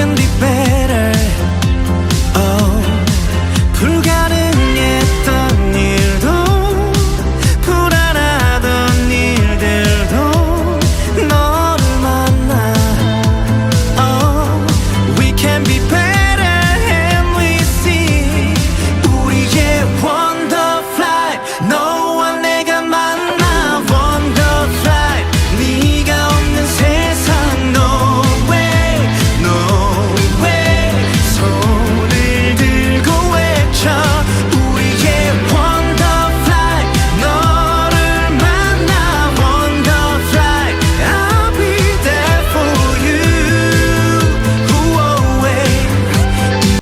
can be better. Oh,